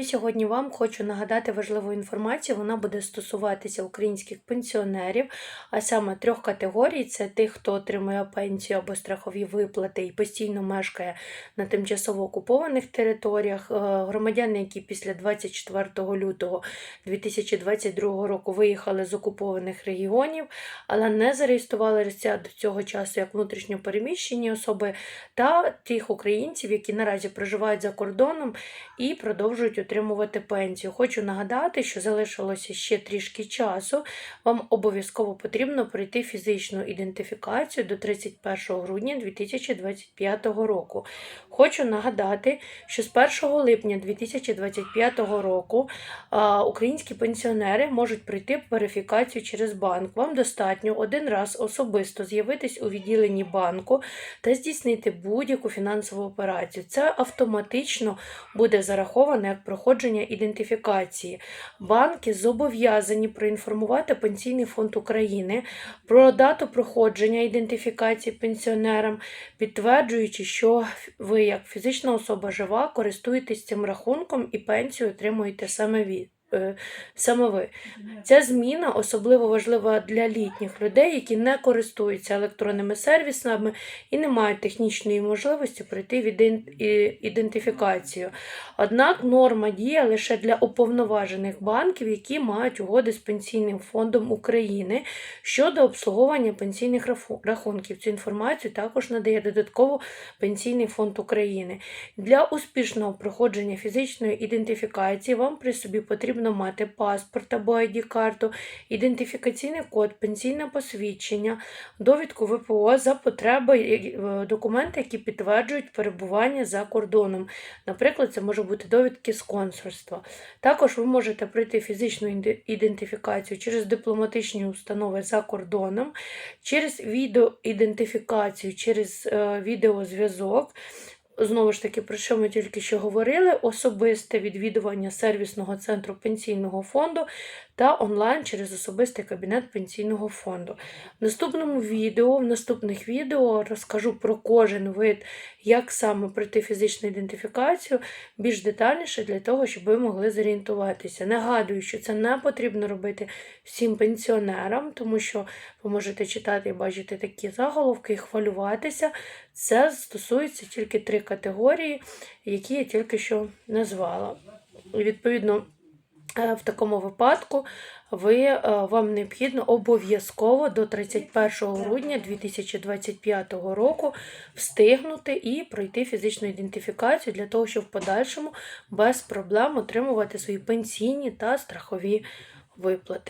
Я сьогодні вам хочу нагадати важливу інформацію. Вона буде стосуватися українських пенсіонерів, а саме трьох категорій: це тих, хто отримує пенсію або страхові виплати і постійно мешкає на тимчасово окупованих територіях, е, громадяни, які після 24 лютого 2022 року виїхали з окупованих регіонів, але не зареєструвалися до цього часу як внутрішньо переміщені особи, та тих українців, які наразі проживають за кордоном і продовжують отримувати пенсію. Хочу нагадати, що залишилося ще трішки часу. Вам обов'язково потрібно пройти фізичну ідентифікацію до 31 грудня 2025 року. Хочу нагадати, що з 1 липня 2025 року українські пенсіонери можуть пройти верифікацію через банк. Вам достатньо один раз особисто з'явитись у відділенні банку та здійснити будь-яку фінансову операцію. Це автоматично буде зараховано як проходження ідентифікації. Банки зобов'язані проінформувати Пенсійний фонд України про дату проходження ідентифікації пенсіонерам, підтверджуючи, що ви, як фізична особа жива, користуєтесь цим рахунком і пенсію отримуєте саме від. Е, Саме ви. Ця зміна особливо важлива для літніх людей, які не користуються електронними сервісами і не мають технічної можливості пройти в ідентифікацію. Однак норма діє лише для уповноважених банків, які мають угоди з Пенсійним фондом України щодо обслуговування пенсійних рахунків. Цю інформацію також надає додатково Пенсійний фонд України. Для успішного проходження фізичної ідентифікації вам при собі потрібно мати паспорт або ID-карту, ідентифікаційний код, пенсійне посвідчення, довідку ВПО за потреби е, документи, які підтверджують перебування за кордоном. Наприклад, це може бути довідки з консульства. Також ви можете пройти фізичну ідентифікацію через дипломатичні установи за кордоном, через відеоідентифікацію, через е, відеозв'язок. Знову ж таки, про що ми тільки що говорили: особисте відвідування сервісного центру пенсійного фонду та онлайн через особистий кабінет пенсійного фонду. В наступному відео, в наступних відео розкажу про кожен вид, як саме пройти фізичну ідентифікацію більш детальніше для того, щоб ви могли зорієнтуватися. Нагадую, що це не потрібно робити всім пенсіонерам, тому що ви можете читати і бачити такі заголовки і хвилюватися. Це стосується тільки три категорії, які я тільки що назвала. Відповідно, в такому випадку ви, е, вам необхідно обов'язково до 31 грудня 2025 року встигнути і пройти фізичну ідентифікацію для того, щоб в подальшому без проблем отримувати свої пенсійні та страхові виплати.